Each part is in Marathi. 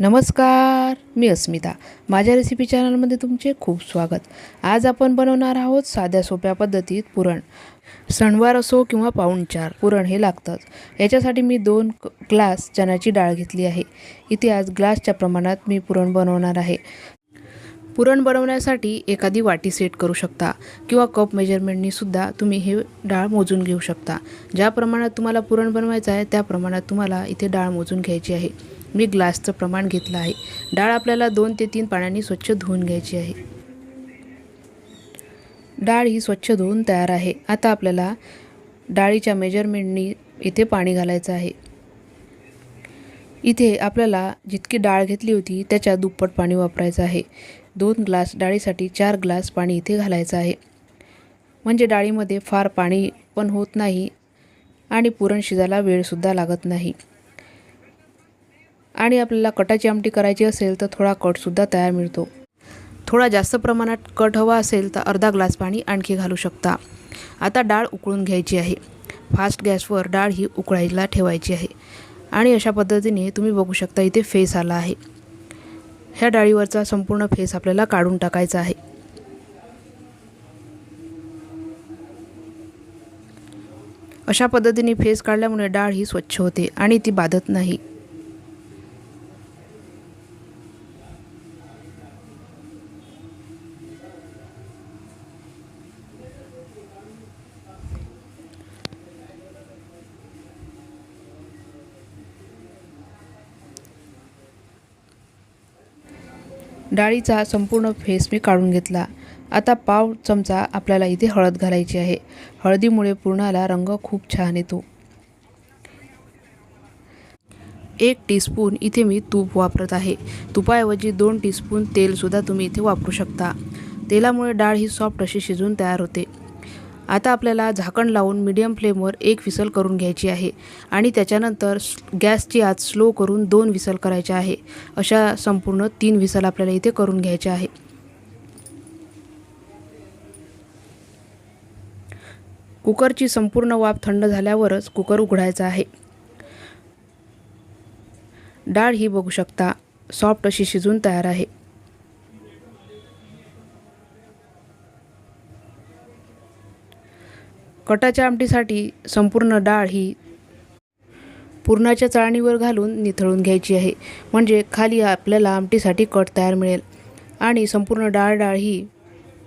नमस्कार मी अस्मिता. माझ्या रेसिपी चॅनलमध्ये तुमचे खूप स्वागत. आज आपण बनवणार आहोत साध्या सोप्या पद्धतीत पुरण. सणवार असो किंवा पाऊणचार पुरण हे लागतंच याच्यासाठी मी दोन ग्लास चण्याची डाळ घेतली आहे. इथे आज ग्लासच्या प्रमाणात मी पुरण बनवणार आहे. पुरण बनवण्यासाठी एखादी वाटी सेट करू शकता किंवा कप मेजरमेंटनीसुद्धा तुम्ही हे डाळ मोजून घेऊ शकता. ज्या प्रमाणात तुम्हाला पुरण बनवायचं आहे त्या प्रमाणात तुम्हाला इथे डाळ मोजून घ्यायची आहे. मी ग्लासचं प्रमाण घेतलं आहे. डाळ आपल्याला दोन ते तीन पाण्याने स्वच्छ धुवून घ्यायची आहे. डाळ ही स्वच्छ धुवून तयार आहे. आता आपल्याला डाळीच्या मेजरमेंटनी इथे पाणी घालायचं आहे. इथे आपल्याला जितकी डाळ घेतली होती त्याच्या दुप्पट पाणी वापरायचं आहे. दोन ग्लास डाळीसाठी चार ग्लास पाणी इथे घालायचं आहे. म्हणजे डाळीमध्ये फार पाणी पण होत नाही आणि पुरण शिजायला वेळसुद्धा लागत नाही. आणि आपल्याला कटाची आमटी करायची असेल तर थोडा कटसुद्धा तयार मिळतो. थोडा जास्त प्रमाणात कट हवा असेल तर अर्धा ग्लास पाणी आणखी घालू शकता. आता डाळ उकळून घ्यायची आहे. फास्ट गॅसवर डाळ ही उकळायला ठेवायची आहे. आणि अशा पद्धतीने तुम्ही बघू शकता इथे फेस आला आहे. ह्या डाळीवरचा संपूर्ण फेस आपल्याला काढून टाकायचा आहे. अशा पद्धतीने फेस काढल्यामुळे डाळ ही स्वच्छ होते आणि ती बाधत नाही. डाळीचा संपूर्ण फेस मी काढून घेतला. आता पाव चमचा आपल्याला इथे हळद घालायची आहे. हळदीमुळे पुरणाला रंग खूप छान येतो. एक टीस्पून इथे मी तूप वापरत आहे. तुपाऐवजी दोन टीस्पून तेलसुद्धा तुम्ही इथे वापरू शकता. तेलामुळे डाळ ही सॉफ्ट अशी शिजून तयार होते. आता आपल्याला झाकण लावून मीडियम फ्लेमवर एक विसल करून घ्यायची आहे आणि त्याच्यानंतर गॅसची आत स्लो करून दोन विसल करायच्या आहे. अशा संपूर्ण तीन विसल आपल्याला इथे करून घ्यायच्या आहे. कुकरची संपूर्ण वाफ थंड झाल्यावरच कुकर उघडायचा आहे. डाळ ही बघू शकता सॉफ्ट अशी शिजून तयार आहे. कटाच्या आमटीसाठी संपूर्ण डाळ ही पुरणाच्या चाळणीवर घालून निथळून घ्यायची आहे. म्हणजे खाली आपल्याला आमटीसाठी कट तयार मिळेल. आणि संपूर्ण डाळ डाळ ही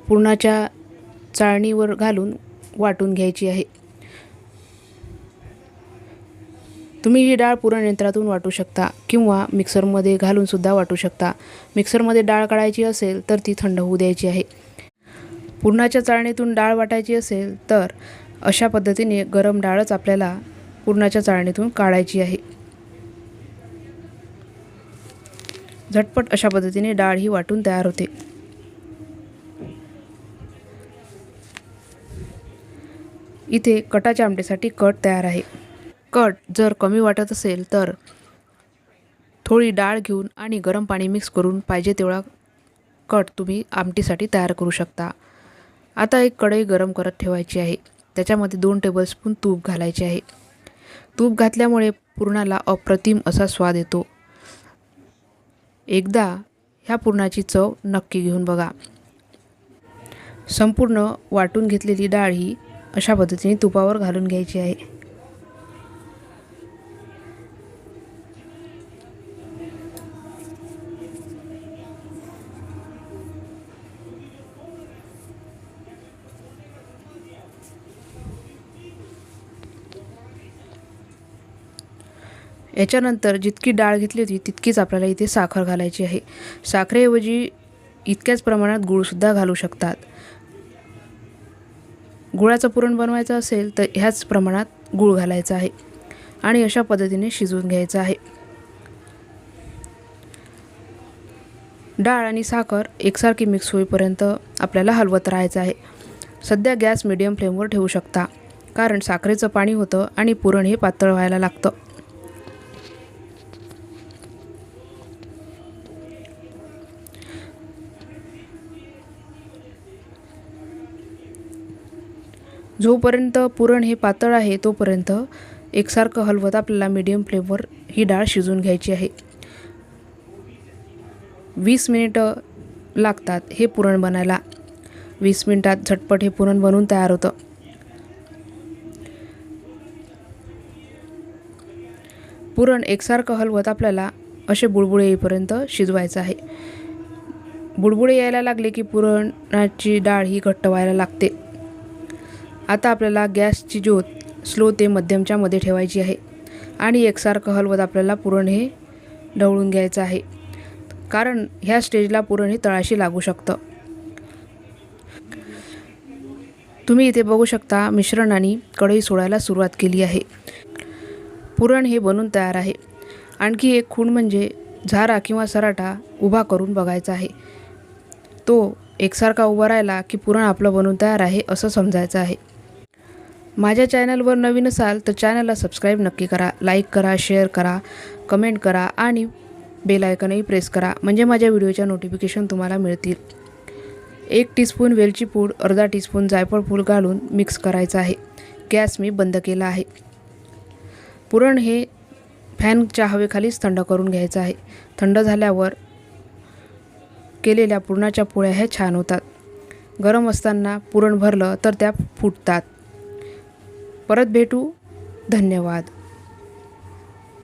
पुरणाच्या चाळणीवर घालून वाटून घ्यायची आहे. तुम्ही ही डाळ पुरण यंत्रातून वाटू शकता किंवा मिक्सरमध्ये घालूनसुद्धा वाटू शकता. मिक्सरमध्ये डाळ काढायची असेल तर ती थंड होऊ द्यायची आहे. पुरणाच्या चाळणीतून डाळ वाटायची असेल तर अशा पद्धतीने गरम डाळच आपल्याला पुरणाच्या चाळणीतून काढायची आहे. झटपट अशा पद्धतीने डाळ ही वाटून तयार होते. इथे कटाच्या आमटीसाठी कट तयार आहे. कट जर कमी वाटत असेल तर थोडी डाळ घेऊन आणि गरम पाणी मिक्स करून पाहिजे तेवढा कट तुम्ही आमटीसाठी तयार करू शकता. आता एक कढई गरम करत ठेवायची आहे. त्याच्यामध्ये दोन टेबलस्पून तूप घालायचे आहे. तूप घातल्यामुळे पुरणाला अप्रतिम असा स्वाद येतो. एकदा ह्या पुरणाची चव नक्की घेऊन बघा. संपूर्ण वाटून घेतलेली डाळ ही अशा पद्धतीने तुपावर घालून घ्यायची आहे. याच्यानंतर जितकी डाळ घेतली होती तितकीच आपल्याला इथे साखर घालायची आहे. साखरेऐवजी इतक्याच प्रमाणात गूळसुद्धा घालू शकतात. गुळाचं पुरण बनवायचं असेल तर ह्याच प्रमाणात गूळ घालायचा आहे आणि अशा पद्धतीने शिजवून घ्यायचं आहे. डाळ आणि साखर एकसारखी मिक्स होईपर्यंत आपल्याला हलवत राहायचं आहे. सध्या गॅस मिडियम फ्लेमवर ठेवू शकता कारण साखरेचं पाणी होतं आणि पुरण हे पातळ व्हायला लागतं. जोपर्यंत पुरण हे पातळ आहे तोपर्यंत एकसारखं हलवत आपल्याला मीडियम फ्लेमवर ही डाळ शिजवून घ्यायची आहे. वीस मिनिटं लागतात हे पुरण बनायला. वीस मिनिटात झटपट हे पुरण बनवून तयार होतं. पुरण एकसारखं हलवत आपल्याला असे बुडबुडे येईपर्यंत शिजवायचं आहे. बुडबुडे यायला लागले की पुरणाची डाळ ही घट्ट व्हायला लागते. आता आपल्याला गॅसची ज्योत स्लो ते मध्यमच्या मध्ये ठेवायची आहे. आणि एकसारखं हलवत आपल्याला पुरण हे ढवळून घ्यायचं आहे. कारण ह्या स्टेजला पुरण हे तळाशी लागू शकतं. तुम्ही इथे बघू शकता मिश्रण आणि कढई सोडायला सुरुवात केली आहे. पुरण हे बनून तयार आहे. आणखी एक खूण म्हणजे झारा किंवा सराटा उभा करून बघायचा आहे. तो एकसारखा उभा राहिला की पुरण आपलं बनून तयार आहे असं समजायचं आहे. माझ्या चॅनलवर नवीन असाल तर चॅनलला सबस्क्राईब नक्की करा लाईक करा शेअर करा कमेंट करा आणि बेल आयकनही प्रेस करा म्हणजे माझ्या व्हिडिओच्या नोटिफिकेशन तुम्हाला मिळतील. एक टीस्पून वेलची पूड अर्धा टीस्पून जायफळ पूड घालून मिक्स करायचं आहे. गॅस मी बंद केला आहे. पुरण हे फॅनच्या हवेखालीच थंड करून घ्यायचं आहे. थंड झाल्यावर केलेल्या पुरणाच्या पोळ्या ह्या छान होतात. गरम असताना पुरण भरलं तर त्या फुटतात. परत भेटू. धन्यवाद.